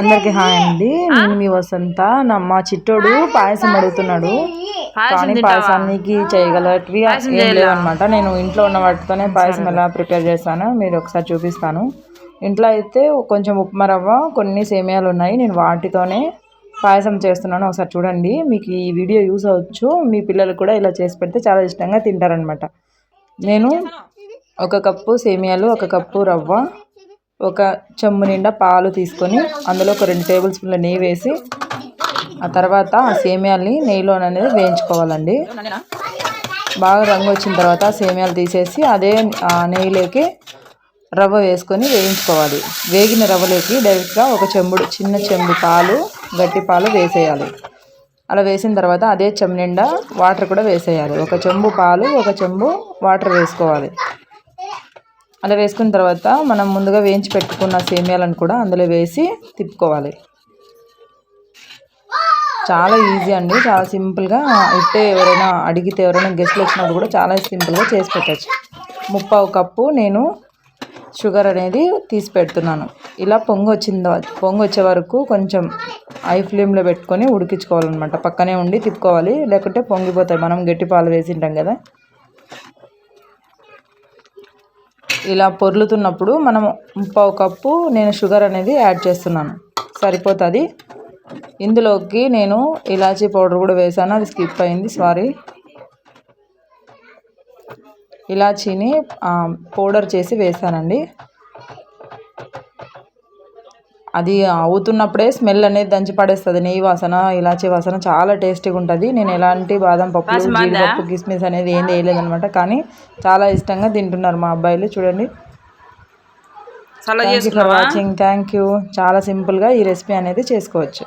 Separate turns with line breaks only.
అందరికి హాయ్ అండి. నేను మీ వసంత. నా మా చిట్టోడు పాయసం అడుగుతున్నాడు. కానీ పాయసానికి చేయగలటివి ఏం లేవన్నమాట. నేను ఇంట్లో ఉన్న వాటితోనే పాయసం ఎలా ప్రిపేర్ చేస్తానో మీరు ఒకసారి చూపిస్తాను. ఇంట్లో అయితే కొంచెం ఉప్మా రవ్వ కొన్ని సేమియాలు ఉన్నాయి. నేను వాటితోనే పాయసం చేస్తున్నాను. ఒకసారి చూడండి. మీకు ఈ వీడియో యూస్ అవ్వచ్చు. మీ పిల్లలు కూడా ఇలా చేసి పెడితే చాలా ఇష్టంగా తింటారనమాట నేను ఒక కప్పు సేమియాలు ఒక కప్పు రవ్వ ఒక చెంబు నిండా పాలు తీసుకొని అందులో ఒక రెండు టేబుల్ స్పూన్ల నెయ్యి వేసి ఆ తర్వాత ఆ సేమియాల్ని నెయ్యిలో అనేది వేయించుకోవాలండి. బాగా రంగు వచ్చిన తర్వాత సేమియాలు తీసేసి అదే ఆ నెయ్యిలోకి రవ్వ వేసుకొని వేయించుకోవాలి. వేగిన రవ్వలోకి డైరెక్ట్గా ఒక చెంబుడు చిన్న చెంబు పాలు గట్టి పాలు వేసేయాలి. అలా వేసిన తర్వాత అదే చెంబు నిండా వాటర్ కూడా వేసేయాలి. ఒక చెంబు పాలు ఒక చెంబు వాటర్ వేసుకోవాలి. అలా వేసుకున్న తర్వాత మనం ముందుగా వేయించి పెట్టుకున్న సేమియాలను కూడా అందులో వేసి తిప్పుకోవాలి. చాలా ఈజీ అండి. చాలా సింపుల్గా ఇట్టే ఎవరైనా అడిగితే ఎవరైనా గెస్ట్లు వచ్చినప్పుడు కూడా చాలా సింపుల్గా చేసి పెట్టచ్చు. ముప్పావు కప్పు నేను షుగర్ అనేది తీసి పెడుతున్నాను. ఇలా పొంగు వచ్చిందో పొంగు వచ్చే వరకు కొంచెం ఐ ఫ్లేమ్లో పెట్టుకొని ఉడికించుకోవాలన్నమాట. పక్కనే ఉండి తిప్పుకోవాలి. లేకుంటే పొంగిపోతాయి. మనం గట్టి పాలు వేసింటాం కదా. ఇలా పొర్లుతున్నప్పుడు మనం ముప్పావు కప్పు నేను షుగర్ అనేది యాడ్ చేస్తున్నాను. సరిపోతుంది? ఇందులోకి నేను ఇలాచీ పౌడర్ కూడా వేసాను. అది స్కిప్ అయింది. సారీ ఇలాచీని పౌడర్ చేసి వేసానండి. అది అవుతున్నప్పుడే స్మెల్ అనేది దంచి పడేస్తుంది. నెయ్యి వాసన ఇలాచీ వాసన చాలా టేస్టీగా ఉంటుంది. నేను ఎలాంటి బాదం పప్పు జీడిపప్పు కిస్మిస్ అనేది ఏం వేయలేదనమాట కానీ చాలా ఇష్టంగా తింటున్నారు మా అబ్బాయిలు. చూడండి. Thank you for watching thank you చాలా సింపుల్గా ఈ రెసిపీ అనేది చేసుకోవచ్చు.